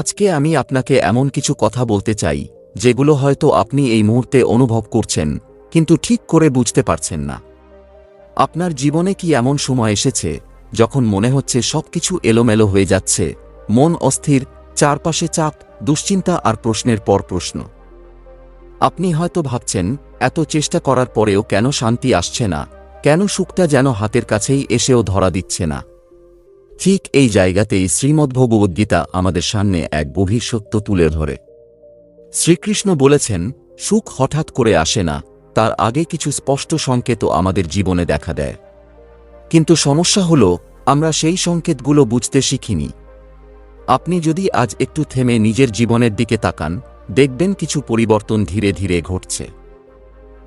আজকে আমি আপনাকে এমন কিছু কথা বলতে চাই, যেগুলো হয়তো আপনি এই মুহূর্তে অনুভব করছেন, কিন্তু ঠিক করে বুঝতে পারছেন না। আপনার জীবনে কি এমন সময় এসেছে, যখন মনে হচ্ছে সবকিছু এলোমেলো হয়ে যাচ্ছে, মন অস্থির, চারপাশে চাপ, দুশ্চিন্তা আর প্রশ্নের পর প্রশ্ন। আপনি হয়তো ভাবছেন, এত চেষ্টা করার পরেও কেন শান্তি আসছে না, কেন সুখটা যেন হাতের কাছেই এসেও ধরা দিচ্ছে না। ঠিক এই জায়গাতেই শ্রীমদ্ভগবদ্গীতা আমাদের সামনে এক গভীর সত্য তুলে ধরে। শ্রীকৃষ্ণ বলেছেন, সুখ হঠাৎ করে আসে না, তার আগে কিছু স্পষ্ট সংকেত আমাদের জীবনে দেখা দেয়। কিন্তু সমস্যা হল, আমরা সেই সংকেতগুলো বুঝতে শিখিনি। আপনি যদি আজ একটু থেমে নিজের জীবনের দিকে তাকান, দেখবেন কিছু পরিবর্তন ধীরে ধীরে ঘটছে।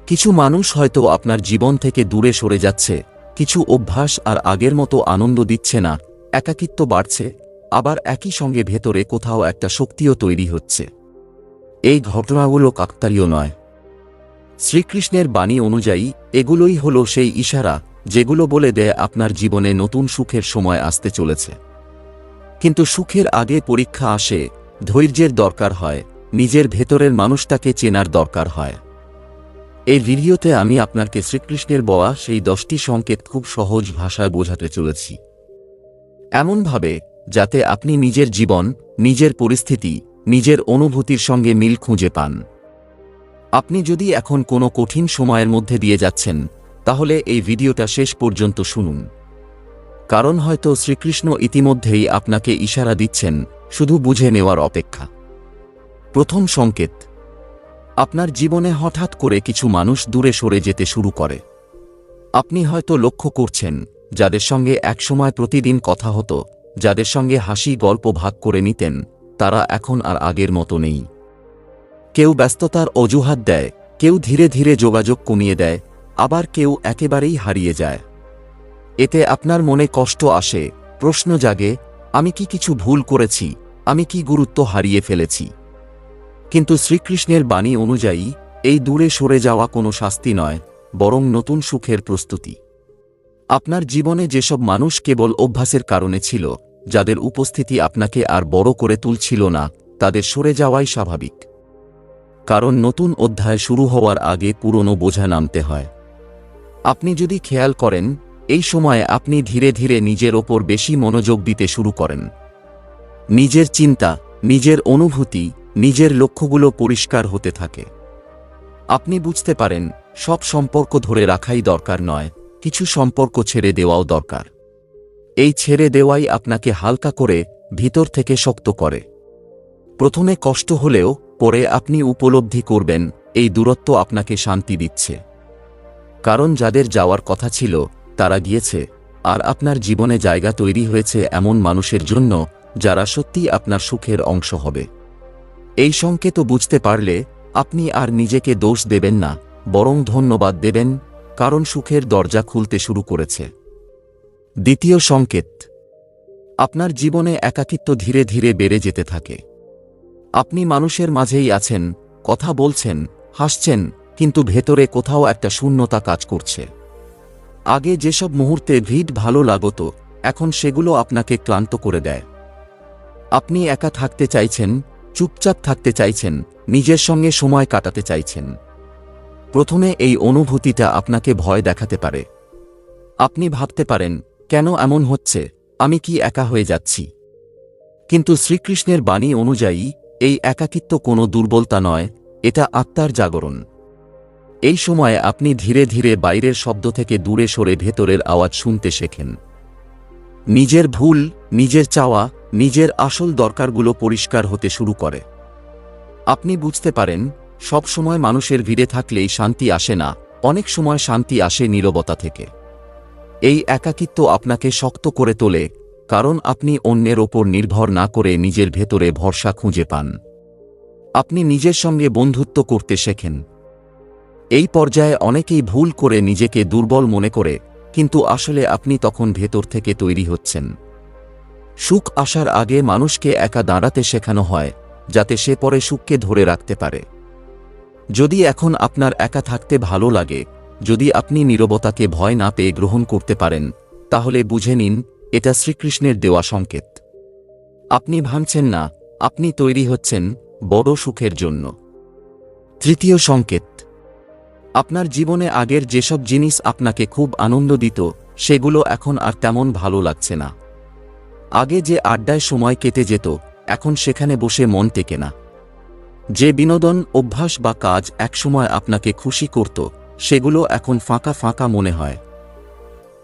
কিছু মানুষ হয়তো আপনার জীবন থেকে দূরে সরে যাচ্ছে, কিছু অভ্যাস আর আগের মতো আনন্দ দিচ্ছে না একাকিত্ব বাড়ছে, আবার একই সঙ্গে ভেতরে কোথাও একটা শক্তিও তৈরি হচ্ছে। এই ঘটনাগুলো কাকতারীয় নয়। শ্রীকৃষ্ণের বাণী অনুযায়ী, এগুলোই হল সেই ইশারা, যেগুলো বলে দেয় আপনার জীবনে নতুন সুখের সময় আসতে চলেছে। কিন্তু সুখের আগে পরীক্ষা আসে, ধৈর্যের দরকার হয়, নিজের ভেতরের মানুষটাকে চেনার দরকার হয়। এই ভিডিওতে আমি আপনাকে শ্রীকৃষ্ণের বলা সেই দশটি সংকেত খুব সহজ ভাষায় বোঝাতে চলেছি। এমনভাবে, যাতে আপনি নিজের জীবন, নিজের পরিস্থিতি, নিজের অনুভূতির সঙ্গে মিল খুঁজে পান। আপনি যদি এখন কোনো কঠিন সময়ের মধ্যে দিয়ে যাচ্ছেন, তাহলে এই ভিডিওটা শেষ পর্যন্ত শুনুন। কারণ হয়তো শ্রীকৃষ্ণ ইতিমধ্যেই আপনাকে ইশারা দিচ্ছেন, শুধু বুঝে নেওয়ার অপেক্ষা। প্রথম সংকেত, আপনার জীবনে হঠাৎ করে কিছু মানুষ দূরে সরে যেতে শুরু করে। আপনি হয়তো লক্ষ্য করছেন যাদের সঙ্গে একসময় প্রতিদিন কথা হতো, যাদের সঙ্গে হাসি গল্প ভাগ করে নিতেন, তারা এখন আর আগের মতো নেই। কেউ ব্যস্ততার অজুহাত দেয়, কেউ ধীরে ধীরে যোগাযোগ কমিয়ে দেয়, আবার কেউ একেবারেই হারিয়ে যায়। এতে আপনার মনে কষ্ট আসে, প্রশ্ন জাগে, আমি কি কিছু ভুল করেছি, আমি কি গুরুত্ব হারিয়ে ফেলেছি। কিন্তু শ্রীকৃষ্ণের বাণী অনুযায়ী, এই দূরে সরে যাওয়া কোনো শাস্তি নয়, বরং নতুন সুখের প্রস্তুতি। আপনার জীবনে যেসব মানুষ কেবল অভ্যাসের কারণে ছিল, যাদের উপস্থিতি আপনাকে আর বড় করে তুলছিল না, তাদের সরে যাওয়াই স্বাভাবিক। কারণ নতুন অধ্যায় শুরু হওয়ার আগে পুরনো বোঝা নামতে হয়। আপনি যদি খেয়াল করেন, এই সময়ে আপনি ধীরে ধীরে নিজের ওপর বেশি মনোযোগ দিতে শুরু করেন। নিজের চিন্তা, নিজের অনুভূতি, নিজের লক্ষ্যগুলো পরিষ্কার হতে থাকে। আপনি বুঝতে পারেন, সব সম্পর্ক ধরে রাখাই দরকার নয় কিছু সম্পর্ক ছেড়ে দেওয়াও দরকার। এই ছেড়ে দেওয়াই আপনাকে হালকা করে ভিতর থেকে শক্ত করে। প্রথমে কষ্ট হলেও পরে আপনি উপলব্ধি করবেন, এই দূরত্ব আপনাকে শান্তি দিচ্ছে। কারণ যাদের যাওয়ার কথা ছিল, তারা গিয়েছে, আর আপনার জীবনে জায়গা তৈরি হয়েছে এমন মানুষের জন্য যারা সত্যি আপনার সুখের অংশ হবে। এই সংকেত বুঝতে পারলে আপনি আর নিজেকে দোষ দেবেন না, বরং ধন্যবাদ দেবেন কারণ সুখের দরজা খুলতে শুরু করেছে। দ্বিতীয় সংকেত, আপনার জীবনে একাকিত্ব ধীরে ধীরে বেড়ে যেতে থাকে। আপনি মানুষের মাঝেই আছেন, কথা বলছেন, হাসছেন, কিন্তু ভেতরে কোথাও একটা শূন্যতা কাজ করছে। আগে যেসব মুহূর্তে ভিড় ভালো লাগত, এখন সেগুলো আপনাকে ক্লান্ত করে দেয়। আপনি একা থাকতে চাইছেন, চুপচাপ থাকতে চাইছেন, নিজের সঙ্গে সময় কাটাতে চাইছেন। প্রথমে এই অনুভূতিটা আপনাকে ভয় দেখাতে পারে। আপনি ভাবতে পারেন, কেন এমন হচ্ছে? আমি কি একা হয়ে যাচ্ছি? কিন্তু শ্রীকৃষ্ণের বাণী অনুযায়ী, এই একাকিত্ব কোনো দুর্বলতা নয়, এটা আত্মার জাগরণ। এই সময়ে আপনি ধীরে ধীরে বাইরের শব্দ থেকে দূরে সরে ভেতরের আওয়াজ শুনতে শেখেন। নিজের ভুল, নিজের চাওয়া, নিজের আসল দরকারগুলো পরিষ্কার হতে শুরু করে। আপনি বুঝতে পারেন সব সময় মানুষের ভিড়ে থাকলেই শান্তি আসে না, অনেক সময় শান্তি আসে নীরবতা থেকে। এই একাকিত্ব আপনাকে শক্ত করে তোলে, কারণ আপনি অন্যের ওপর নির্ভর না করে নিজের ভেতরে ভরসা খুঁজে পান। আপনি নিজের সঙ্গে বন্ধুত্ব করতে শেখেন। এই পর্যায়ে অনেকেই ভুল করে নিজেকে দুর্বল মনে করে, কিন্তু আসলে আপনি তখন ভেতর থেকে তৈরি হচ্ছেন। সুখ আসার আগে মানুষকে একা দাঁড়াতে শেখানো হয়, যাতে সে পরে সুখকে ধরে রাখতে পারে। যদি এখন আপনার একা থাকতে ভালো লাগে, যদি আপনি নীরবতাকে ভয় না পেয়ে গ্রহণ করতে পারেন, তাহলে বুঝে নিন, এটা শ্রীকৃষ্ণের দেওয়া সংকেত। আপনি ভাঙছেন না, আপনি তৈরি হচ্ছেন বড় সুখের জন্য। তৃতীয় সংকেত। আপনার জীবনে আগের যেসব জিনিস আপনাকে খুব আনন্দ দিত, সেগুলো এখন আর তেমন ভালো লাগছে না। আগে যে আড্ডায় সময় কেটে যেত, এখন সেখানে বসে মন টেকে না। যে বিনোদন, অভ্যাস বা কাজ একসময় আপনাকে খুশি করত, সেগুলো এখন ফাঁকা ফাঁকা মনে হয়।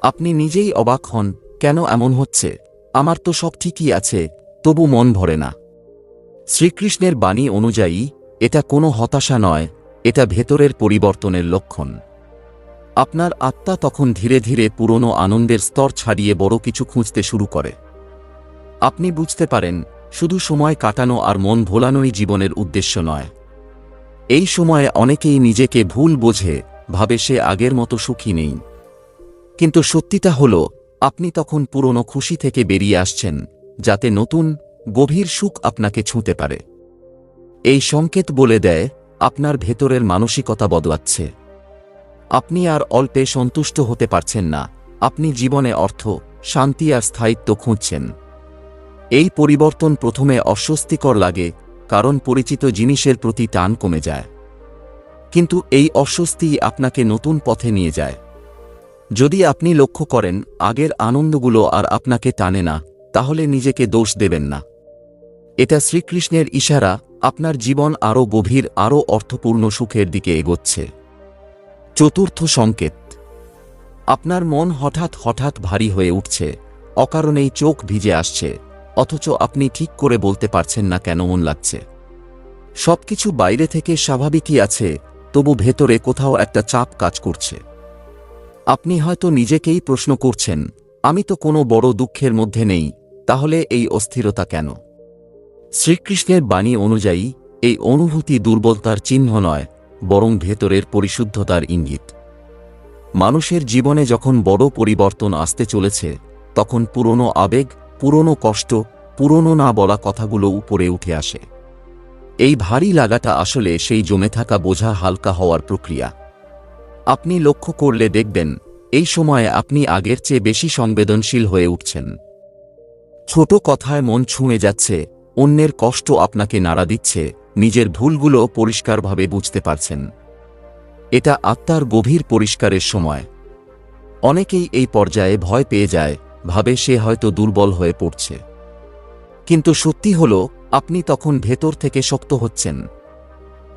আপনি নিজেই অবাক হন, কেন এমন হচ্ছে? আমার তো সব ঠিকই আছে, তবু মন ভরে না। শ্রীকৃষ্ণের বাণী অনুযায়ী, এটা কোনো হতাশা নয়, এটা ভেতরের পরিবর্তনের লক্ষণ। আপনার আত্মা তখন ধীরে ধীরে পুরনো আনন্দের স্তর ছাড়িয়ে বড় কিছু খুঁজতে শুরু করে। আপনি বুঝতে পারেন শুধু সময় কাটানো আর মন ভোলানোই জীবনের উদ্দেশ্য নয়। এই সময়ে অনেকেই নিজেকে ভুল বোঝে, ভাবে সে আগের মতো সুখী নেই। কিন্তু সত্যিটা হল, আপনি তখন পুরনো খুশি থেকে বেরিয়ে আসছেন, যাতে নতুন, গভীর সুখ আপনাকে ছুঁতে পারে। এই সংকেত বলে দেয়, আপনার ভেতরের মানসিকতা বদলাচ্ছে। আপনি আর অল্পে সন্তুষ্ট হতে পারছেন না, আপনি জীবনে অর্থ, শান্তি আর স্থায়িত্ব খুঁজছেন। এই পরিবর্তন প্রথমে অস্বস্তিকর লাগে, কারণ পরিচিত জিনিসের প্রতি টান কমে যায়। কিন্তু এই অস্বস্তি আপনাকে নতুন পথে নিয়ে যায়। যদি আপনি লক্ষ্য করেন, আগের আনন্দগুলো আর আপনাকে টানে না, তাহলে নিজেকে দোষ দেবেন না। এটা শ্রীকৃষ্ণের ইশারা, আপনার জীবন আরও গভীর, আরও অর্থপূর্ণ সুখের দিকে এগোচ্ছে। চতুর্থ সংকেত। আপনার মন হঠাৎ হঠাৎ ভারী হয়ে উঠছে, অকারণেই চোখ ভিজে আসছে। অথচ আপনি ঠিক করে বলতে পারছেন না কেন মন লাগছে। সবকিছু বাইরে থেকে স্বাভাবিকই আছে, তবু ভেতরে কোথাও একটা চাপ কাজ করছে। আপনি হয়তো নিজেকেই প্রশ্ন করছেন, আমি তো কোনো বড় দুঃখের মধ্যে নেই, তাহলে এই অস্থিরতা কেন? শ্রীকৃষ্ণের বাণী অনুযায়ী, এই অনুভূতি দুর্বলতার চিহ্ন নয়, বরং ভেতরের পরিশুদ্ধতার ইঙ্গিত। মানুষের জীবনে যখন বড় পরিবর্তন আসতে চলেছে, তখন পুরনো আবেগ পুরনো কষ্ট, পুরনো না বলা কথাগুলো উপরে উঠে আসে। এই ভারী লাগাটা আসলে সেই জমে থাকা বোঝা হালকা হওয়ার প্রক্রিয়া। আপনি লক্ষ্য করলে দেখবেন, এই সময়ে আপনি আগের চেয়ে বেশি সংবেদনশীল হয়ে উঠছেন। ছোট কথায় মন ছুঁয়ে যাচ্ছে, অন্যের কষ্ট আপনাকে নাড়া দিচ্ছে, নিজের ভুলগুলো পরিষ্কারভাবে বুঝতে পারছেন। এটা আত্মার গভীর পরিষ্কারের সময়। অনেকেই এই পর্যায়ে ভয় পেয়ে যায় ভাবে সে হয়তো দুর্বল হয়ে পড়ছে। কিন্তু সত্যি হল, আপনি তখন ভেতর থেকে শক্ত হচ্ছেন।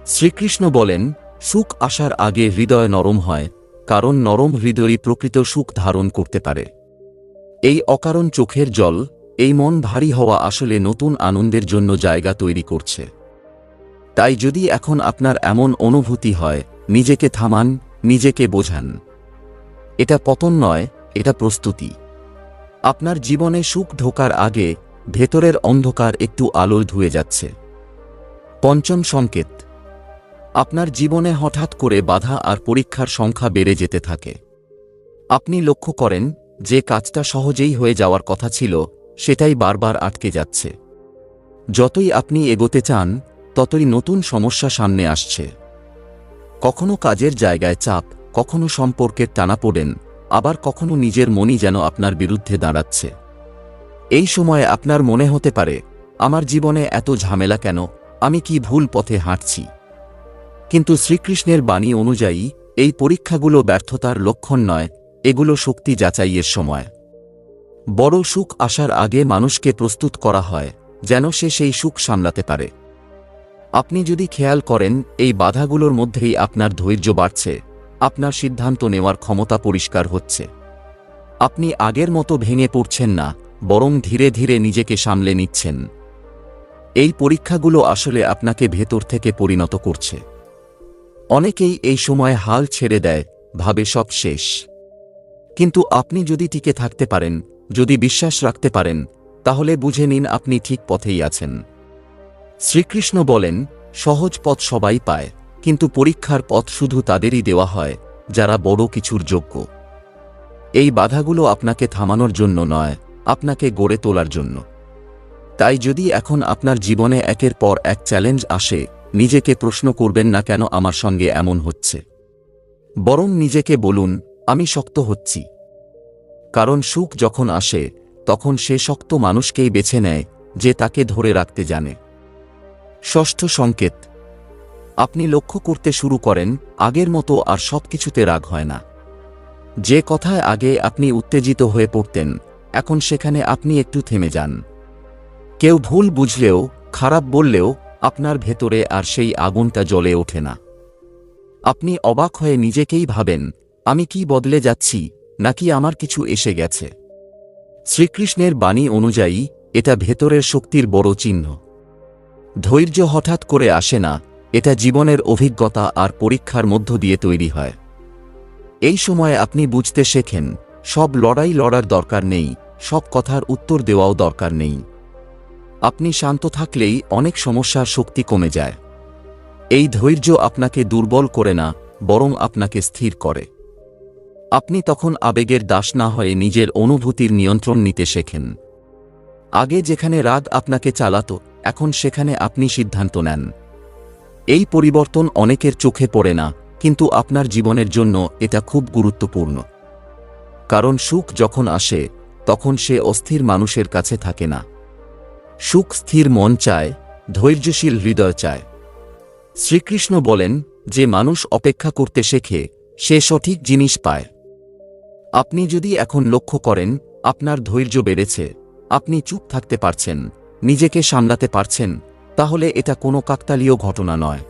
শ্রীকৃষ্ণ বলেন, সুখ আসার আগে হৃদয় নরম হয়, কারণ নরম হৃদয়ই প্রকৃত সুখ ধারণ করতে পারে। এই অকারণ চোখের জল, এই মন ভারী হওয়া আসলে নতুন আনন্দের জন্য জায়গা তৈরি করছে। তাই যদি এখন আপনার এমন অনুভূতি হয়, নিজেকে থামান, নিজেকে বোঝান। এটা পতন নয়, এটা প্রস্তুতি। আপনার জীবনে সুখ ঢোকার আগে ভেতরের অন্ধকার একটু আলোয় ধুয়ে যাচ্ছে। পঞ্চম সংকেত। আপনার জীবনে হঠাৎ করে বাধা আর পরীক্ষার সংখ্যা বেড়ে যেতে থাকে। আপনি লক্ষ্য করেন, যে কাজটা সহজেই হয়ে যাওয়ার কথা ছিল, সেটাই বারবার আটকে যাচ্ছে। যতই আপনি এগোতে চান, ততই নতুন সমস্যা সামনে আসছে। কখনো কাজের জায়গায় চাপ, কখনো সম্পর্কের টানাপোড়েন আবার কখনো নিজের মনই যেন আপনার বিরুদ্ধে দাঁড়াচ্ছে। এই সময়ে আপনার মনে হতে পারে, আমার জীবনে এত ঝামেলা কেন, আমি কি ভুল পথে হাঁটছি? কিন্তু শ্রীকৃষ্ণের বাণী অনুযায়ী, এই পরীক্ষাগুলো ব্যর্থতার লক্ষণ নয়, এগুলো শক্তি যাচাইয়ের সময়। বড় সুখ আসার আগে মানুষকে প্রস্তুত করা হয়, যেন সে সেই সুখ সামলাতে পারে। আপনি যদি খেয়াল করেন, এই বাধাগুলোর মধ্যেই আপনার ধৈর্য বাড়ছে। আপনার সিদ্ধান্ত নেওয়ার ক্ষমতা পরিষ্কার হচ্ছে। আপনি আগের মতো ভেঙে পড়ছেন না, বরং ধীরে ধীরে নিজেকে সামলে নিচ্ছেন। এই পরীক্ষাগুলো আসলে আপনাকে ভেতর থেকে পরিণত করছে। অনেকেই এই সময় হাল ছেড়ে দেয়, ভাবে সব শেষ। কিন্তু আপনি যদি টিকে থাকতে পারেন, যদি বিশ্বাস রাখতে পারেন, তাহলে বুঝে নিন আপনি ঠিক পথেই আছেন। শ্রীকৃষ্ণ বলেন, সহজ পথ সবাই পায়। কিন্তু পরীক্ষার পথ শুধু তাদেরই দেওয়া হয়, যারা বড় কিছুর যোগ্য। এই বাধাগুলো আপনাকে থামানোর জন্য নয়, আপনাকে গড়ে তোলার জন্য। তাই যদি এখন আপনার জীবনে একের পর এক চ্যালেঞ্জ আসে, নিজেকে প্রশ্ন করবেন না কেন আমার সঙ্গে এমন হচ্ছে। বরং নিজেকে বলুন, আমি শক্ত হচ্ছি। কারণ সুখ যখন আসে, তখন সে শক্ত মানুষকেই বেছে নেয়, যে তাকে ধরে রাখতে জানে। ষষ্ঠ সংকেত আপনি লক্ষ্য করতে শুরু করেন, আগের মতো আর সবকিছুতে রাগ হয় না। যে কথায় আগে আপনি উত্তেজিত হয়ে পড়তেন, এখন সেখানে আপনি একটু থেমে যান। কেউ ভুল বুঝলেও, খারাপ বললেও, আপনার ভেতরে আর সেই আগুনটা জ্বলে ওঠে না। আপনি অবাক হয়ে নিজেকেই ভাবেন, আমি কি বদলে যাচ্ছি, নাকি আমার কিছু এসে গেছে। শ্রীকৃষ্ণের বাণী অনুযায়ী, এটা ভেতরের শক্তির বড় চিহ্ন। ধৈর্য হঠাৎ করে আসে না এটা জীবনের অভিজ্ঞতা আর পরীক্ষার মধ্য দিয়ে তৈরি হয়। এই সময় আপনি বুঝতে শেখেন, সব লড়াই লড়ার দরকার নেই, সব কথার উত্তর দেওয়াও দরকার নেই। আপনি শান্ত থাকলেই অনেক সমস্যার শক্তি কমে যায়। এই ধৈর্য আপনাকে দুর্বল করে না, বরং আপনাকে স্থির করে। আপনি তখন আবেগের দাস না হয়ে নিজের অনুভূতির নিয়ন্ত্রণ নিতে শেখেন। আগে যেখানে রাগ আপনাকে চালাত, এখন সেখানে আপনি সিদ্ধান্ত নেন। এই পরিবর্তন অনেকের চোখে পড়ে না, কিন্তু আপনার জীবনের জন্য এটা খুব গুরুত্বপূর্ণ। কারণ সুখ যখন আসে, তখন সে অস্থির মানুষের কাছে থাকে না। সুখ স্থির মন চায়, ধৈর্যশীল হৃদয় চায়। শ্রীকৃষ্ণ বলেন যে মানুষ অপেক্ষা করতে শেখে, সে সঠিক জিনিস পায়। আপনি যদি এখন লক্ষ্য করেন, আপনার ধৈর্য বেড়েছে। আপনি চুপ থাকতে পারছেন, নিজেকে সামলাতে পারছেন তাহলে এটা কোনো কাকতালীয় ঘটনা নয়।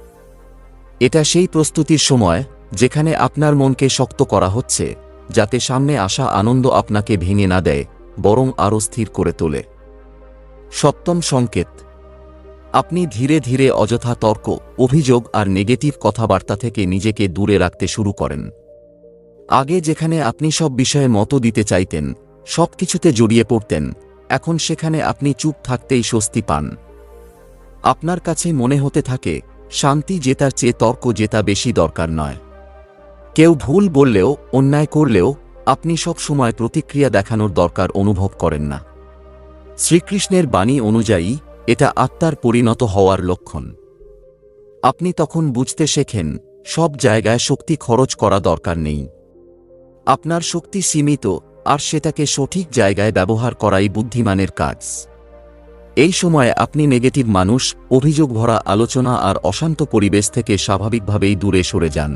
এটা সেই প্রস্তুতির সময় যেখানে আপনার মনকে শক্ত করা হচ্ছে, যাতে সামনে আসা আনন্দ আপনাকে ভেঙে না দেয়, বরং আরও স্থির করে তোলে। সপ্তম সংকেত। আপনি ধীরে ধীরে অযথা তর্ক, অভিযোগ আর নেগেটিভ কথাবার্তা থেকে নিজেকে দূরে রাখতে শুরু করেন। আগে যেখানে আপনি সব বিষয়ে মতো দিতে চাইতেন সব কিছুতে জড়িয়ে পড়তেন, এখন সেখানে আপনি চুপ থাকতেই স্বস্তি পান। আপনার কাছে মনে হতে থাকে, শান্তি জেতার চেয়ে তর্ক জেতা বেশি দরকার নয়। কেউ ভুল বললেও, অন্যায় করলেও, আপনি সব সময় প্রতিক্রিয়া দেখানোর দরকার অনুভব করেন না। শ্রীকৃষ্ণের বাণী অনুযায়ী, এটা আত্মার পরিণত হওয়ার লক্ষণ। আপনি তখন বুঝতে শেখেন, সব জায়গায় শক্তি খরচ করা দরকার নেই। আপনার শক্তি সীমিত, আর সেটাকে সঠিক জায়গায় ব্যবহার করাই বুদ্ধিমানের কাজ। এই সময় আপনি নেগেটিভ মানুষ, অভিযোগ ভরা আলোচনা আর অশান্ত পরিবেশ থেকে স্বাভাবিকভাবেই দূরে সরে যান।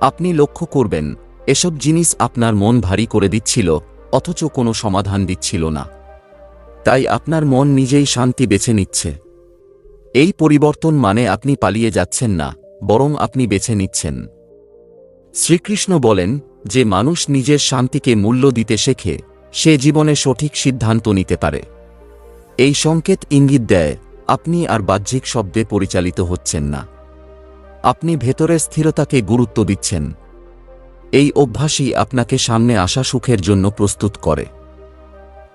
আপনি লক্ষ্য করবেন, এসব জিনিস আপনার মন ভারী করে দিচ্ছিল, অথচ কোনো সমাধান দিচ্ছিল না। তাই আপনার মন নিজেই শান্তি বেছে নিচ্ছে। এই পরিবর্তন মানে আপনি পালিয়ে যাচ্ছেন না, বরং আপনি বেছে নিচ্ছেন। শ্রীকৃষ্ণ বলেন, যে মানুষ নিজের শান্তিকে মূল্য দিতে শেখে, সে জীবনে সঠিক সিদ্ধান্ত নিতে পারে। এই সংকেত ইঙ্গিত দেয়, আপনি আর বাহ্যিক শব্দে পরিচালিত হচ্ছেন না। আপনি ভেতরের স্থিরতাকে গুরুত্ব দিচ্ছেন। এই অভ্যাসই আপনাকে সামনে আসা সুখের জন্য প্রস্তুত করে।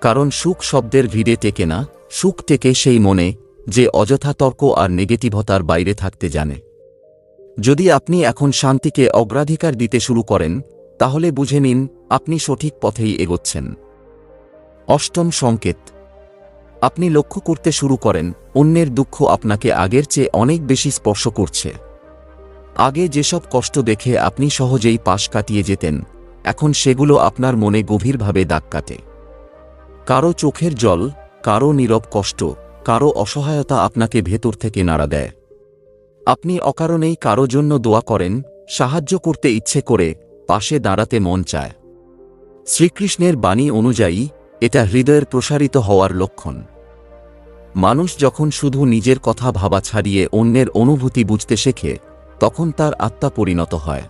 কারণ সুখ শব্দের ভিড়ে টেকে না, সুখ টেকে সেই মনে, যে অযথা তর্ক আর নেগেটিভতার বাইরে থাকতে জানে। যদি আপনি এখন শান্তিকে অগ্রাধিকার দিতে শুরু করেন, তাহলে বুঝে নিন, আপনি সঠিক পথেই এগোচ্ছেন। অষ্টম সংকেত। আপনি লক্ষ্য করতে শুরু করেন, অন্যের দুঃখ আপনাকে আগের চেয়ে অনেক বেশি স্পর্শ করছে। আগে যেসব কষ্ট দেখে আপনি সহজেই পাশ কাটিয়ে যেতেন, এখন সেগুলো আপনার মনে গভীরভাবে দাগ কাটে। কারও চোখের জল, কারও নীরব কষ্ট, কারও অসহায়তা আপনাকে ভেতর থেকে নাড়া দেয়। আপনি অকারণেই কারও জন্য দোয়া করেন, সাহায্য করতে ইচ্ছে করে, পাশে দাঁড়াতে মন চায়। শ্রীকৃষ্ণের বাণী অনুযায়ী এটা হৃদয়ের প্রসারিত হওয়ার লক্ষণ। মানুষ যখন শুধু নিজের কথা ভাবা ছাড়িয়ে অন্যের অনুভূতি বুঝতে শেখে, তখন তার আত্মা পরিণত হয়।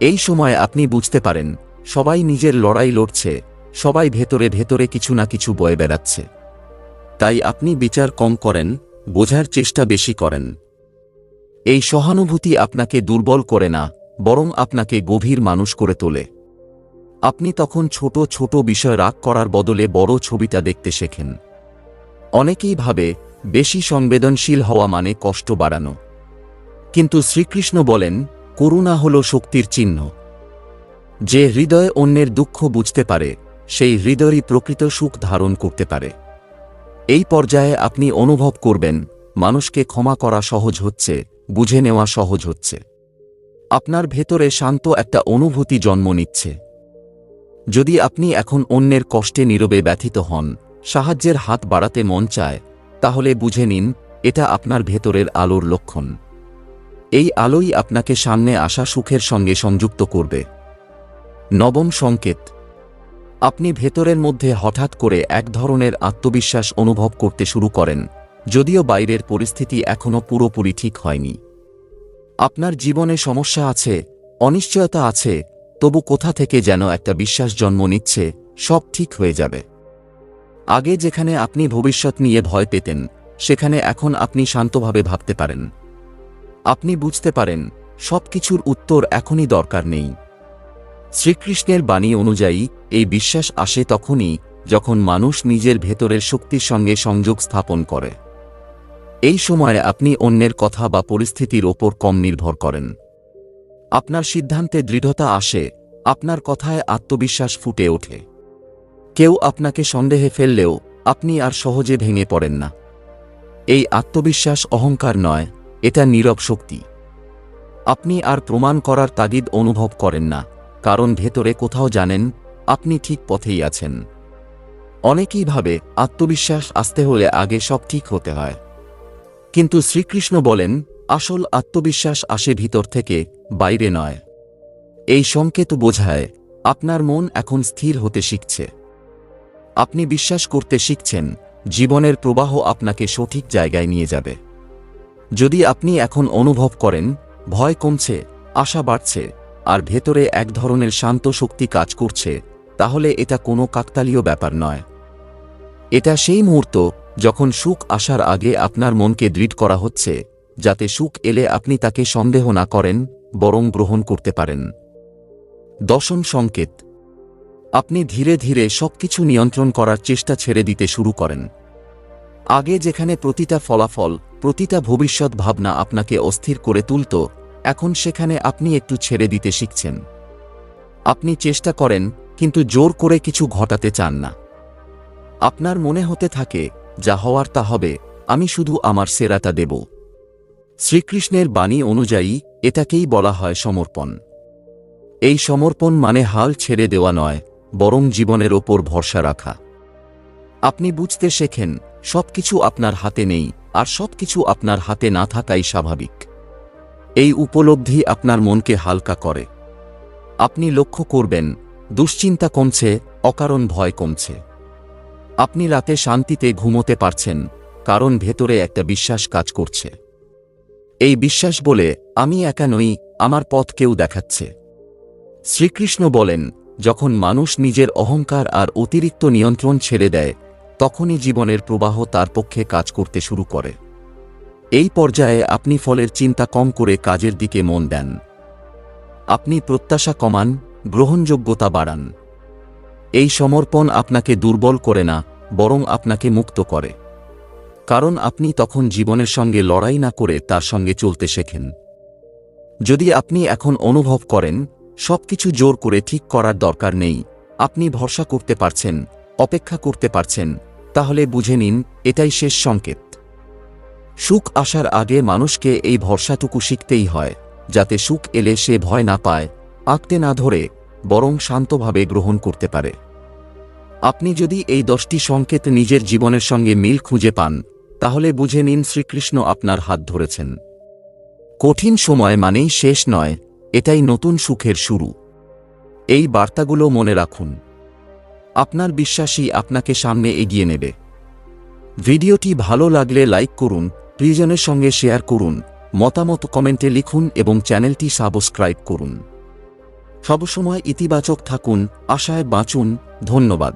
এই সময় আপনি বুঝতে পারেন, সবাই নিজের লড়াই লড়ছে, সবাই ভেতরে ভেতরে কিছু না কিছু বয়ে বেড়াচ্ছে। তাই আপনি বিচার কম করেন, বোঝার চেষ্টা বেশি করেন। এই সহানুভূতি আপনাকে দুর্বল করে না, বরং আপনাকে গভীর মানুষ করে তোলে। আপনি তখন ছোট ছোট বিষয় রাগ করার বদলে বড় ছবিটা দেখতে শেখেন। অনেকেই ভাবে, বেশি সংবেদনশীল হওয়া মানে কষ্ট বাড়ানো। কিন্তু শ্রীকৃষ্ণ বলেন, করুণা হল শক্তির চিহ্ন। যে হৃদয় অন্যের দুঃখ বুঝতে পারে, সেই হৃদয়ই প্রকৃত সুখ ধারণ করতে পারে। এই পর্যায়ে আপনি অনুভব করবেন, মানুষকে ক্ষমা করা সহজ হচ্ছে, বুঝে নেওয়া সহজ হচ্ছে। আপনার ভেতরে শান্ত একটা অনুভূতি জন্ম নিচ্ছে। যদি আপনি এখন অন্যের কষ্টে নীরবে ব্যথিত হন, সাহায্যের হাত বাড়াতে মন চায়, তাহলে বুঝে নিন, এটা আপনার ভেতরের আলোর লক্ষণ। এই আলোই আপনাকে সামনে আসা সুখের সঙ্গে সংযুক্ত করবে। নবম সংকেত। আপনি ভেতরের মধ্যে হঠাৎ করে এক ধরনের আত্মবিশ্বাস অনুভব করতে শুরু করেন, যদিও বাইরের পরিস্থিতি এখনও পুরোপুরি ঠিক হয়নি। আপনার জীবনে সমস্যা আছে, অনিশ্চয়তা আছে তবু কোথা থেকে যেন একটা বিশ্বাস জন্ম নিচ্ছে, সব ঠিক হয়ে যাবে। আগে যেখানে আপনি ভবিষ্যৎ নিয়ে ভয় পেতেন, সেখানে এখন আপনি শান্তভাবে ভাবতে পারেন। আপনি বুঝতে পারেন, সবকিছুর উত্তর এখনই দরকার নেই। শ্রীকৃষ্ণের বাণী অনুযায়ী, এই বিশ্বাস আসে তখনই যখন মানুষ নিজের ভেতরের শক্তির সঙ্গে সংযোগ স্থাপন করে। এই সময়ে আপনি অন্যের কথা বা পরিস্থিতির ওপর কম নির্ভর করেন। আপনার সিদ্ধান্তে দৃঢ়তা আসে, আপনার কথায় আত্মবিশ্বাস ফুটে ওঠে। কেউ আপনাকে সন্দেহে ফেললেও, আপনি আর সহজে ভেঙে পড়েন না। এই আত্মবিশ্বাস অহংকার নয়, এটা নীরব শক্তি। আপনি আর প্রমাণ করার তাগিদ অনুভব করেন না, কারণ ভেতরে কোথাও জানেন, আপনি ঠিক পথেই আছেন। অনেকেই ভাবে, আত্মবিশ্বাস আসতে হলে আগে সব ঠিক হতে হয়। কিন্তু শ্রীকৃষ্ণ বলেন, আসল আত্মবিশ্বাস আসে ভিতর থেকে বাইরে নয়। এই সংকেত বোঝায়, আপনার মন এখন স্থির হতে শিখছে। আপনি বিশ্বাস করতে শিখছেন, জীবনের প্রবাহ আপনাকে সঠিক জায়গায় নিয়ে যাবে। যদি আপনি এখন অনুভব করেন, ভয় কমছে, আশা বাড়ছে, আর ভেতরে এক ধরনের শান্ত শক্তি কাজ করছে, তাহলে এটা কোনো কাকতালীয় ব্যাপার নয়। এটা সেই মুহূর্ত, যখন সুখ আসার আগে আপনার মনকে দৃঢ় করা হচ্ছে, যাতে সুখ এলে আপনি তাকে সন্দেহ না করেন বরং গ্রহণ করতে পারেন। দশম সংকেত। আপনি ধীরে ধীরে সবকিছু নিয়ন্ত্রণ করার চেষ্টা ছেড়ে দিতে শুরু করেন। আগে যেখানে প্রতিটা ফলাফল, প্রতিটা ভবিষ্যৎ ভাবনা আপনাকে অস্থির করে তুলত, এখন সেখানে আপনি একটু ছেড়ে দিতে শিখছেন। আপনি চেষ্টা করেন, কিন্তু জোর করে কিছু ঘটাতে চান না। আপনার মনে হতে থাকে, যা হওয়ার তা হবে, আমি শুধু আমার সেরাটা দেব। শ্রীকৃষ্ণের বাণী অনুযায়ী এটাকেই বলা হয় সমর্পণ। এই সমর্পণ মানে হাল ছেড়ে দেওয়া নয়, বরং জীবনের ওপর ভরসা রাখা। আপনি বুঝতে শেখেন, সবকিছু আপনার হাতে নেই, আর সবকিছু আপনার হাতে না থাকাই স্বাভাবিক। এই উপলব্ধি আপনার মনকে হালকা করে। আপনি লক্ষ্য করবেন, দুশ্চিন্তা কমছে, অকারণ ভয় কমছে। আপনি রাতে শান্তিতে ঘুমোতে পারছেন, কারণ ভেতরে একটা বিশ্বাস কাজ করছে। এই বিশ্বাস বলে, আমি একা নই, আমার পথ কেউ দেখাচ্ছে। শ্রীকৃষ্ণ বলেন, যখন মানুষ নিজের অহংকার আর অতিরিক্ত নিয়ন্ত্রণ ছেড়ে দেয়, তখনই জীবনের প্রবাহ তার পক্ষে কাজ করতে শুরু করে। এই পর্যায়ে আপনি ফলের চিন্তা কম করে কাজের দিকে মন দেন। আপনি প্রত্যাশা কমান, গ্রহণযোগ্যতা বাড়ান। এই সমর্পণ আপনাকে দুর্বল করে না, বরং আপনাকে মুক্ত করে। কারণ আপনি তখন জীবনের সঙ্গে লড়াই না করে তার সঙ্গে চলতে শেখেন। যদি আপনি এখন অনুভব করেন, সবকিছু জোর করে ঠিক করার দরকার নেই, আপনি ভরসা করতে পারছেন, অপেক্ষা করতে পারছেন, তাহলে বুঝে নিন, এটাই শেষ সংকেত। সুখ আসার আগে মানুষকে এই ভরসাটুকু শিখতেই হয়, যাতে সুখ এলে সে ভয় না পায়, আঁকতে না ধরে, বরং শান্তভাবে গ্রহণ করতে পারে। আপনি যদি এই দশটি সংকেত নিজের জীবনের সঙ্গে মিল খুঁজে পান তাহলে বুঝে নিন শ্রীকৃষ্ণ আপনার হাত ধরেছেন। কঠিন সময় মানেই শেষ নয়, এটাই নতুন সুখের শুরু। এই বার্তাগুলো মনে রাখুন। আপনার বিশ্বাসই আপনাকে সামনে এগিয়ে নেবে। ভিডিওটি ভালো লাগলে লাইক করুন, প্রিয়জনের সঙ্গে শেয়ার করুন, মতামত কমেন্টে লিখুন এবং চ্যানেলটি সাবস্ক্রাইব করুন। সবসময় ইতিবাচক থাকুন, আশায় বাঁচুন, ধন্যবাদ।